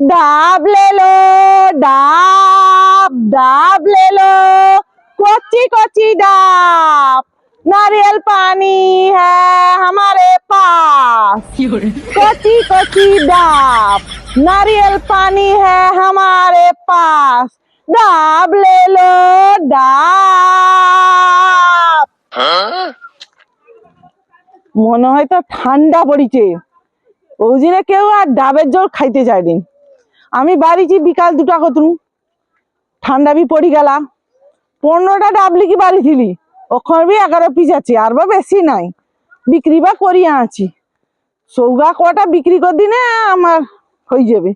ডাব ले लो ডাব ডাব ले लो कोची कोची डाब नारियल पानी है हमारे पास कोची कोची डाब नारियल पानी है हमारे पास डाब ले लो ডাব মনে হয় তো ঠান্ডা পড়িছে ওই দিনে কেউ আর ডাবের জল খাইতে চাইনি আমি বাড়িছি বিকাল দুটা কত ঠান্ডা বি পড়ি গেলা। পনেরোটা ডাবলি কি বাড়ি থিলি ওখানে বি এগারো পিস আছে, আর বা বেশি নাই। বিক্রি বা করিয়া আছি। সৌগা কটা বিক্রি করে দিনে আমার হয়ে যাবে।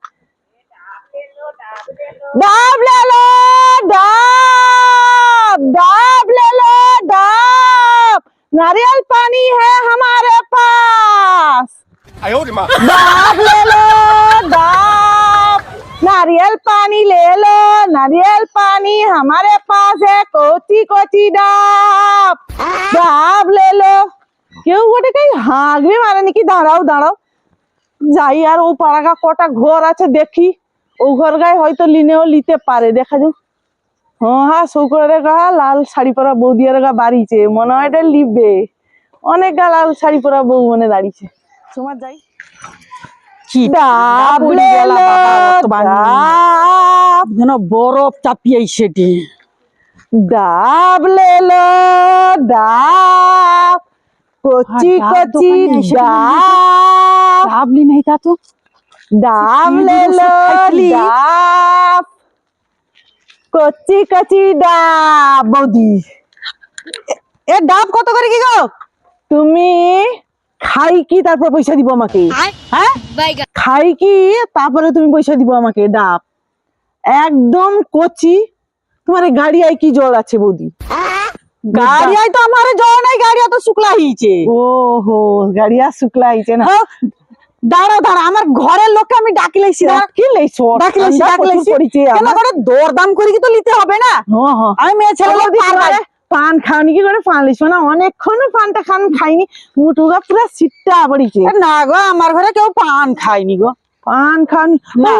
ডাব লেলো, ডাব ডাব লেলো, ডাব। নারিয়াল हमारे पास है कोची कोची डाब ডাব ले लो কেউ গোটে কাই হাঁকবে মানে নাকি দাঁড়াও দাঁড়াও যাই আর ও পাড়াগা কটা ঘর আছে দেখি ও ঘর গায়ে হয়তো লিনেও লিতে পারে দেখা যাক হ্যাঁ হ্যাঁ শুক্রের গা লাল শাড়ি পরা বৌদিয়ার গা বাড়িছে মনে হয় এটা লিখবে অনেক গা লাল শাড়ি পরা বউ মনে দাঁড়িয়েছে তোমার যাই পাখি যেন বরফ চাপিয়ে সেটি। ডাব লেল কচি কচি ডাব ডাবলি নাই কা তো? ডাব লেল ডাব কচি কচি ডাব বৌদি। এ ডাব কত করে কি গো? তুমি খাই কি তারপর পয়সা দিব আমাকে? হ্যাঁ? খাই কি তারপরে তুমি পয়সা দিব আমাকে ডাব। একদম কচি। তোমার গাড়ি কি জল আছে বৌদি? গাড়িয়ায় তো আমার জল নাই গাড়িয়া তো শুকলা হইছে। ওহো গাড়িয়া শুকলা আইছে না। হ্যাঁ, দাঁড়াও দাঁড়া আমার ঘরের লোককে আমি ডাকি লাইছি দাঁড়া। কি লেইছো ডাকি লাইছি ডাকি লাইছি কেন করে দরদাম করে কি তো নিতে হবে না? হ্যাঁ, হ্যাঁ। আমি মেয়ে ছেলে পান খাওনি কি করে পান লিছো? না অনেকক্ষণ পানটা খান খাইনি মুটুগা পুরা সিটটা পড়িছে। এ না গো আমার ঘরে কেউ পান খায়নি গো। পান না।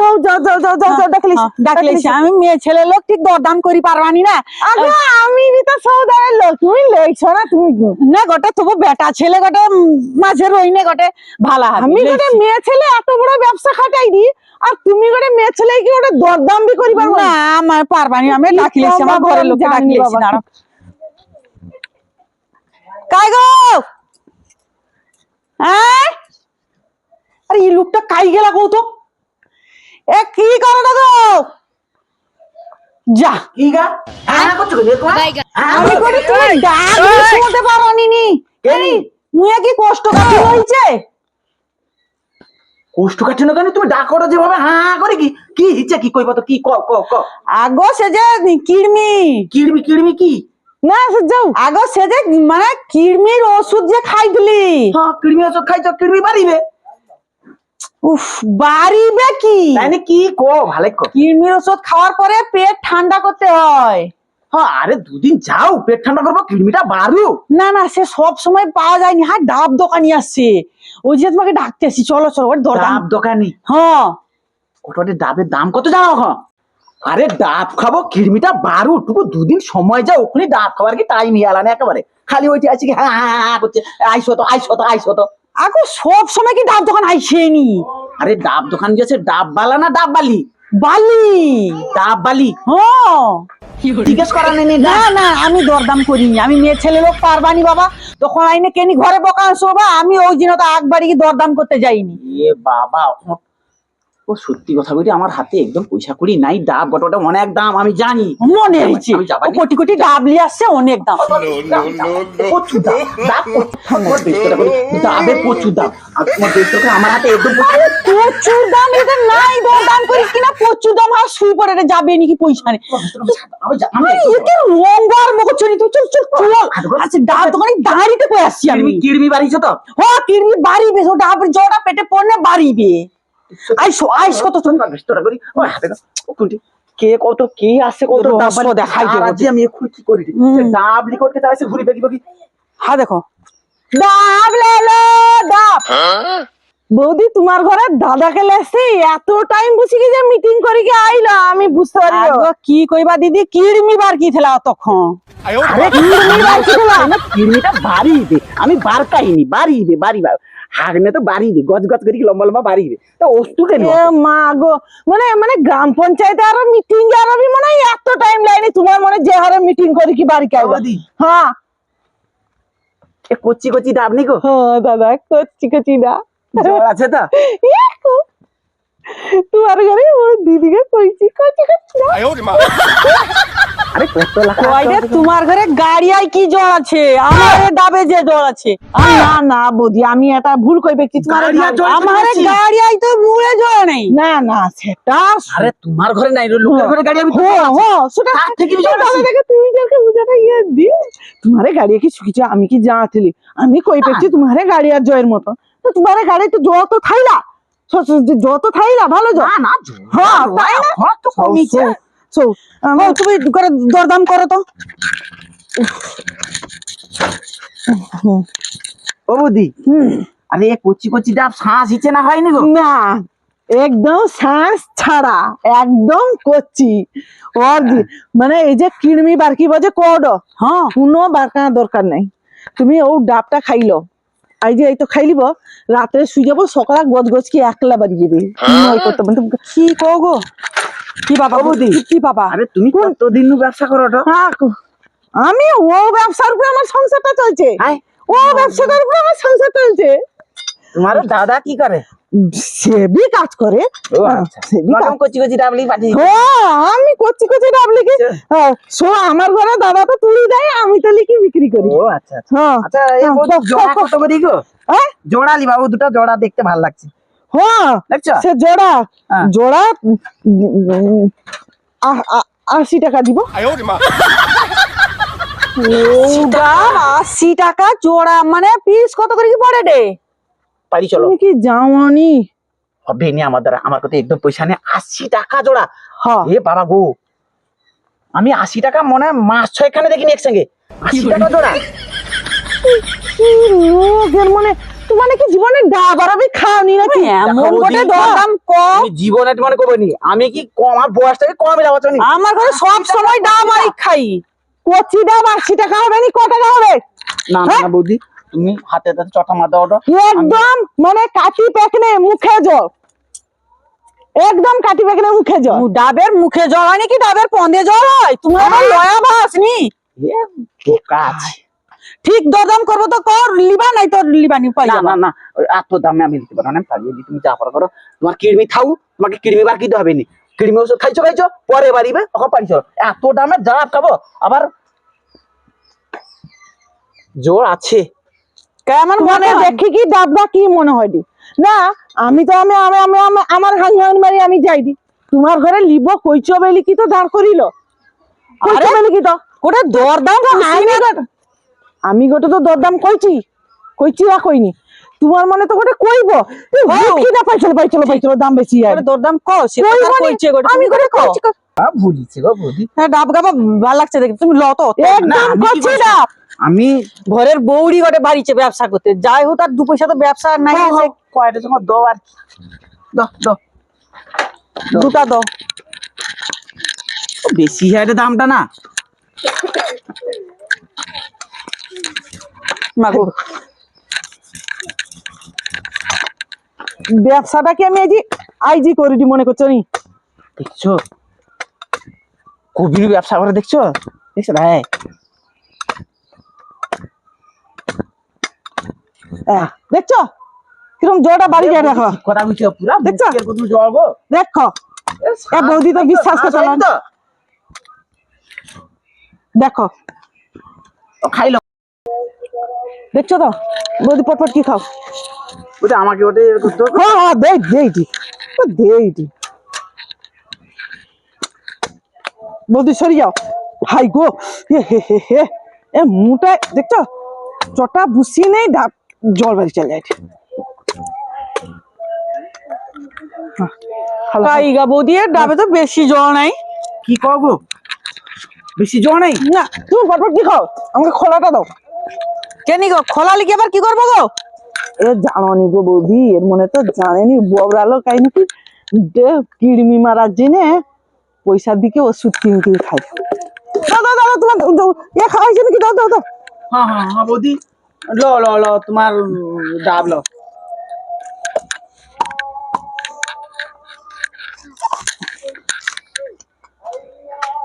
ডাকলিস হ্যাঁ, লাইছি আমি মেয়ে ছেলে লোক ঠিক দরদাম করি পারবানি না? আগে আমি তো সৌদারের লোক তুমি লেইছো না তুমি না গোটে তবু বেটা ছেলে গোটে মাঝে রইনে গোটে ভালো আমি গোটে মেয়ে ছেলে এত বড় ব্যবসা খাটাই দি আর তুমি গোটে মেয়ে ছেলে কি গোটে দরদাম বি করি পারব না? আমার পারবানি আমি কি ডাকি লাইছি আমার ঘরের লোককে জানি ডাকি কাই গো? হ্যাঁ? আরে এই লোকটা কাই গেলা এ কি করো না গো? যা। কি গা? হ্যাঁ করছ দেখো আমি করে তুমি ডাক শুনতে পারো নি নি এই মুয়ে কি কষ্ট কাটি হইছে? কষ্ট কাটছে না কেন? তুমি ডাক করো যেভাবে হ্যাঁ হ্যাঁ করে কি? কি হিচ্ছে কি কইবা তো? কি ক ক ক। আগো সে যে কিড়মি। কিড়মি কিড়মি কি? না সে যাও আগো সে যে মানে কিড়মির ওষুধ যে খাইছিলি হ্যাঁ কিড়মি ওষুধ খাইছো কিড়মি বাড়িবে। উফ বাড়িবে কি? তাই কি ক ভালো ক। কিড়মির ওষুধ খাওয়ার পরে পেট ঠান্ডা করতে হয়। হ্যাঁ আরে দুদিন যাও পেট ঠান্ডা করব কিড়মিটা বাড়ু না না সে সব সময় পাওয়া যায়নি হ্যাঁ ডাব দোকানি আসছে। ওই যে তোমাকে ডাকতে আসি চলো চলো ওর ডাব দোকানি? হ্যাঁ। ওটা ডাবের দাম কত জানো হ্যাঁ আরে ডাব খাব কিড়মিটা বাড়ু টুকু দুদিন সময় যাও ওখানে ডাব খাবার কি টাইম ইয়ালা না একেবারে। খালি ওইটি আছে কি হ্যাঁ হ্যাঁ হ্যাঁ করছে আইসো তো আইসো তো আইসো তো। আগো সব সময় কি ডাব দোকান আইসেনি আরে ডাব দোকান গেছে ডাব বালা না ডাব বালি? বালি। ডাব বালি। হ্যাঁ জিজ্ঞেস করা নেই না। না আমি দরদাম করিনি। আমি মেয়ে ছেলে লোক পারবানি বাবা। তখন আইনে কেনি ঘরে বকা শোবা আমি ওই দিন তো আগবাড়ি কি দরদাম করতে যাইনি। এ বাবা ও- সত্যি কথা বলি আমার হাতে একদম পয়সা করি নাই ডাব গটটা অনেক দাম আমি জানি। মনে হয়েছে। কোটি কোটি ডাবলি আসছে অনেক দাম। প্রচুর দাম। ডাব প্রচুর দাম। আর তোমার আমার হাতে একদম প্রচুর দাম এটা নাই দরদাম করিস কিনা? প্রচুর দাম আর শুই পড়ে যাবে নাকি পয়সা নেই আমি জা- আমি আরে এতে রঙ আর মুখচুরি তুই চল চল চল। আচ্ছা ডাব দোকানে দাঁড়িতে কই আসছি আমি। কিড়মি কিড়মি বাড়িছো তো? হ কিরমি বাড়িবে ও ডাব জোড়া পেটে পড়নে বাড়িবে। আইসো টাকা করি হাতে। কে কত কে আসছে কত দেখাই দেবো। আমি এখন কি করি। ডাব করতে চাইছে ঘুরি বেগি বেগি হ্যাঁ দেখো। ডাব বৌদি তোমার ঘরে দাদাকে লেসে এত টাইম বসে কি যে মিটিং করে কি আইলো? আমি বুঝতে পারি কি কইবা দিদি? কিরমি বার কি থেলা তখন আরে বার কি হলো? না, কিরমিটা বাড়ি দে আমি বার কাহিনি বাড়ি দে বাড়ি বার হাগনে তো বাড়িবে গজ গজ করে লম্বা লম্বা বাড়িবে। তো ওস্তু কেন? মা গো মানে মানে গ্রাম পঞ্চায়েতে আরও মিটিং আরও মানে এত টাইম লাইনি তোমার মনে যে হারে মিটিং করি কি বাড়ি কেউ। হ্যাঁ। এ কচি কচি ডাব নি গো? হ্যাঁ দাদা কচি কচি ডা জল আছে তো। তোমার ঘরে ওর দিদিকে কইছি না আরে কত লাখ কই রে তোমার ঘরে গাড়িয়ায় কি জল আছে? আমার এ ডাবে যে জল আছে। না না বৌদি আমি এটা ভুল কই ব্যক্তি তোমার আমার আছে। গাড়িয়ায় তো মুড়ে জল নেই। না না সেটা আরে তোমার ঘরে নাই রে, লোকের ঘরে গাড়ি আমি হো হো সেটা থেকে তুমি যাকে বুঝাটা ইয়ে দি। তোমারে গাড়ি কি শুকিছে আমি কি আমি কই পেছি তোমারে গাড়ি আর জয়ের মতো। তো তোমারে গাড়ি তো জল তো থাইলা। স- স- যে জল তো থাইলা ভালো না না হ্যাঁ, তাই না? তো কমিছে। সো তুমি করে দরদাম করো তো। ও বৌদি আরে কচি কচি ডাব শ্বাস হিচে না হয়নি গো? না একদম শ্বাস ছাড়া একদম করছি ওর মানে এই যে কিড়মি বারকি বাজে কড হ্যাঁ। কোনো বারকার দরকার নাই। তুমি ও ডাবটা খাইলো। এই যে এই তো খাইলিব রাতে শুয়ে যাব সকালে গজ গজ কি একলা বাড়ি যাবে? নয় করতে পারবে কি গো? কি বাবা বৌদি। কি- বাবা? আরে তুমি কতদিন ব্যবসা করো হ্যাঁ, আমি ও ব্যবসার উপরে আমার সংসারটা চলছে। ও ব্যবসাটার উপরে আমার সংসার চলছে। তোমার দাদা কি করে? সে বি কাজ করে। ও হ্যাঁ, আচ্ছা। সে কচি কচি ডাবলি পাঠিয়ে হ্যাঁ, আমি করছি করছি ডাবলি কি হ্যাঁ, শো আমার ঘরে দাদা তো তুলি দেয় আমি তো লিখি বিক্রি করি। ও আচ্ছা আচ্ছা। হ্যাঁ। আচ্ছা হ্যাঁ, জোড়া ক- কত করি গো? হ্যাঁ? জোড়ালি বাবু দুটো জোড়া দেখতে ভালো লাগছে। হ্যাঁ সে জোড়া। জোড়া আশি টাকা দিব। আশি টাকা জোড়া মানে পিস কত করে কি পড়ে রে? পারি চলো। তুমি কি যাওনি? হবে নি আমার দ্বারা। আমার কাছে একদম পয়সা নেই। আশি টাকা জোড়া। হ্যাঁ এ বাবা গো। আমি আশি টাকা মনে হয় মাস ছয়খানে দেখিনি একসঙ্গে। আশি টাকা জোড়া। লোকের মানে তোমার কি জীবনে ডাবার আমি খাওনি নাকি? এমন দেখো দরদাম কম জীবনে আমি কি কম আমার বয়সটাকে কমে আমার ঘরে সব সময় খাই। কচি ডাব আশি টাকা হবে নি? ক টাকা হবে? না না না বৌদি। তুমি হাতে হাতে চটা মারতে ওটো। একদম মানে কাটি পেকনে মুখে জল। একদম কাটি পেকনে মুখে জল। ডাবের মুখে জল হয় নাকি? ডাবের পন্দে জল হয়? তুমি আমার লয়া বাস নি? এ বোকা আছে। ঠিক দরদাম করব তো কর লিবা নাই তো পাই না না না ওই এত দামে আমি দিতে পারব না আমি পারিয়ে তুমি যা পারো করো। তোমার কিডনি খাও তোমাকে কিডনি বার কিনতে হবে নি। কিডনি ওষুধ খাইছো খাইছো পরে বাড়িবে তখন পারি চলো এত দামে যা খাব আবার জোর আছে। কেমন মনে দেখি কি ডাবটা কি মনে হয় না আমি তো আমি আমি আমি আমি- আমার হাই মারি আমি যাই দি তোমার ঘরে লিব কইছ বেলি কি তো দাঁড় করিল? আরে, বেলি কি তো? দরদাম আমি গোটে- আমি গোটে তো দরদাম কইছি। কইছি আর কইনি। তোমার মনে তো গোটে কইব। কি না পাইছিল পাইছিল পাইছিল দাম বেশি আর দরদাম কইছে গোটা আমি গোটে কইছি কই- ভুলিছে গো বৌদি হ্যাঁ ডাব গাবা ভালো লাগছে দেখে তুমি ল একদম আমি? ডাব ঘরের বৌড়ি গোটে বাড়িছে ব্যবসা করতে। যাই হোক তার দু পয়সা তো ব্যবসা নাই হ্যাঁ। হ্যাঁ, কয়টা সময় দো আর দাও দাও। দুটা দাও। বেশি হয় দামটা না। মাগো। ব্যবসাটা কি আমি আইজি আইজি করে দি মনে করছ নি? দেখছ? কবির ব্যবসা করে দেখছ? দেখছ ভাই আহ, দেখছ? কিরম জোরটা বাড়ি যায় দেখো। কথা বুঝছ পুরা? দেখছ? দেখো। এ বৌদি তো বিশ্বাস করতে না। তো দেখো। ও খাইলো। দেখছ তো? বৌদি পটপট কি খাও? ওটা আমাকে ওটা এরকম তো। হ্যাঁ হ্যাঁ দে দেইটি দেইটি বৌদি সরি যাও। হাই গো হে হে হে হে। এ মুটা দেখছ? চটা বুসি নেই ডাব জল বাড়ি চলে যায় হ্যাঁ। কাইগা বৌদি এর ডাবে তো বেশি জল নাই। কি করব বেশি জল নেই? না। তুমি কি খাও? আমাকে খোলাটা দাও। কেনি গো খোলা লিখে আবার কি করব গো? এ জানি গো বৌদি এর মনে তো জানেনি ববরালো কাই নাকি দে কিড়মি মারার জেনে পয়সার দিকে ওষুধ কিনে কিনে খাই দাও দাও দাও তোমার এ খাওয়াইছে নাকি? দাও দাও দাও। হ্যাঁ হ্যাঁ হ্যাঁ বৌদি। লো লো লো তোমার ডাব লো।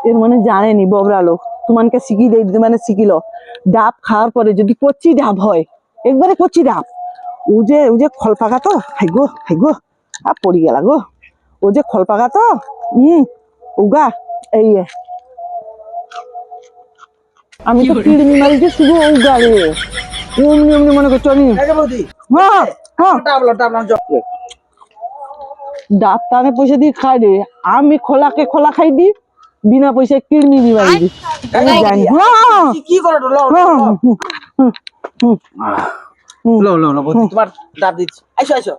এর মানে জানেনি ববরালো তোমাকে শিখিয়ে দেই মানে শিখিল ডাব খাওয়ার পরে যদি কচি ডাব হয় একবারে কচি ডাব। ও যে ও যে খলপাকা তো হাই গো হাই গো আ পড়ি গেলা গো। ও যে খলপাকা তো হম উগা এই। আমি তো কিড়মি মারিতে শুধু উগা রে। অমনি অমনি মনে করছ নি ডাব। ডাব তানে পয়সা দিয়ে খাই রে। আমি খোলাকে খোলা খাই দি বিনা পয়সায় কিড়মি দি মারি দি। আমি জানি। হ্যাঁ কি- কি করো লো লো, লো হ্যাঁ লো। হুম, হুম, হুম, আহ, হুম। লো লো লো বৌদি তোমার ডাব দিচ্ছি। আইসো আইসো।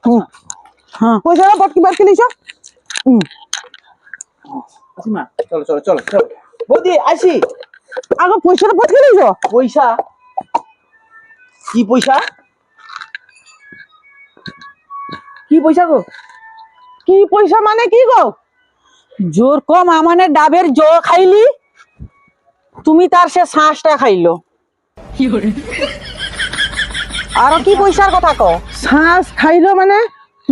হ্যাঁ পয়সাটা পটকি বার খেলিস হুম। আসিমা চলো চলো চলো চলো। বৌদি আইসি আগে পয়সাটা পট খেলিস পয়সা। কি পয়সা? কি পয়সা গো? কি পয়সা মানে কি গো? জোর কম আমানে ডাবের জ খাইলি তুমি তার সে শ্বাসটা খাইলো। আরও কি পয়সার কথা কও? শ্বাস খাইলো মানে?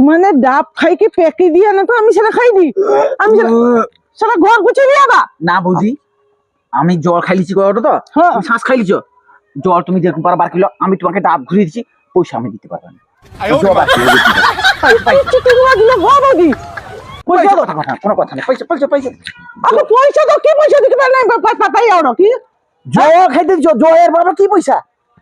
মানে ডাব খাই কি পেকি দিয়ে না তো আমি সেটা খাই দি আমি সেটা সেটা ঘর গুছে নিয়ে আবা না বৌদি আমি জল খাইলিছি কয়টা তো? হ্যাঁ। তুমি শ্বাস খাইলিছ জল তুমি যেরকম পারো বার কিলো আমি তোমাকে ডাব ঘুরিয়ে দিচ্ছি পয়সা আমি দিতে পারব না। পয়সা কথা কথা কোনো কথা নেই। পয়সা পয়সা পয়সা। আগে পয়সা তো কি পয়সা দিতে পারে না পাই আওড়ো কি? জল খাইতে দিচ্ছ জলের বাবা কি পয়সা?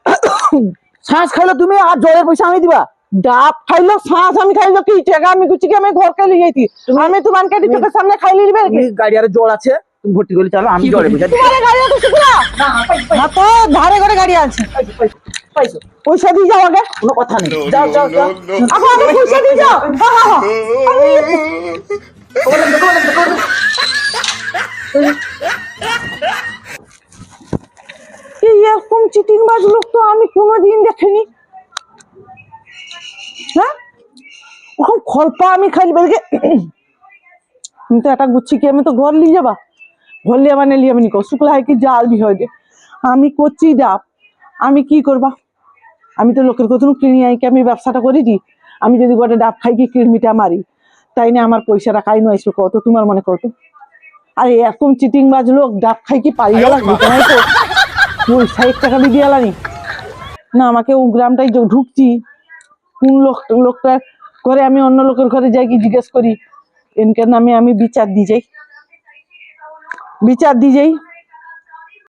শ্বাস খাইলো তুমি আর জলের পয়সা আমি দিবা? ডাব খাইলো শ্বাস আমি খাইলো কি? টাকা আমি গুছি কি আমি ঘর খাইলি যাইতি আমি তোমার কাটি চোখের সামনে খাইলি দিবে তুমি গাড়ি আর জল আছে তুমি ভর্তি করে চালো আমি পয়সা দিই তোমার গাড়ি তো শুকুরা না তো ধারে করে গাড়ি আছে পয়সা দিয়ে যাও আগে। কোনো কথা নেই। যাও যাও যাও। আগে আগে পয়সা দিয়ে যাও। হ্যাঁ হ্যাঁ হ্যাঁ এরকম চিটিং বাজ লোক তো আমি কোনোদিন দেখিনি। ওরকম খলপা আমি খাই বেলকে তো এটা গুচ্ছি কি আমি তো ঘর নিয়ে যাবা? ঘর লিয়ে মানে লিয়ে আমি নিকো শুক্লা হয় কি জাল বি হয়। আমি করছি ডাব আমি কি করবা? আমি তো লোকের কোথাও কিনি আই কি আমি ব্যবসাটা করি দি আমি যদি গোটা ডাব খাই কি কিরমিটা মারি? তাই না আমার পয়সাটা খাই নো আসবে কত তোমার মনে কত আরে এরকম চিটিং বাজ লোক ডাব খাই কি পারি গেলা ঘটনাই তো এক টাকা দিয়ে না? আমাকে ও গ্রামটাই যে ঢুকছি কোন লোক লোকটা করে আমি অন্য লোকের ঘরে যাই কি জিজ্ঞেস করি। এনকে নামে আমি বিচার দিয়ে যাই। বিচার দিয়ে যাই।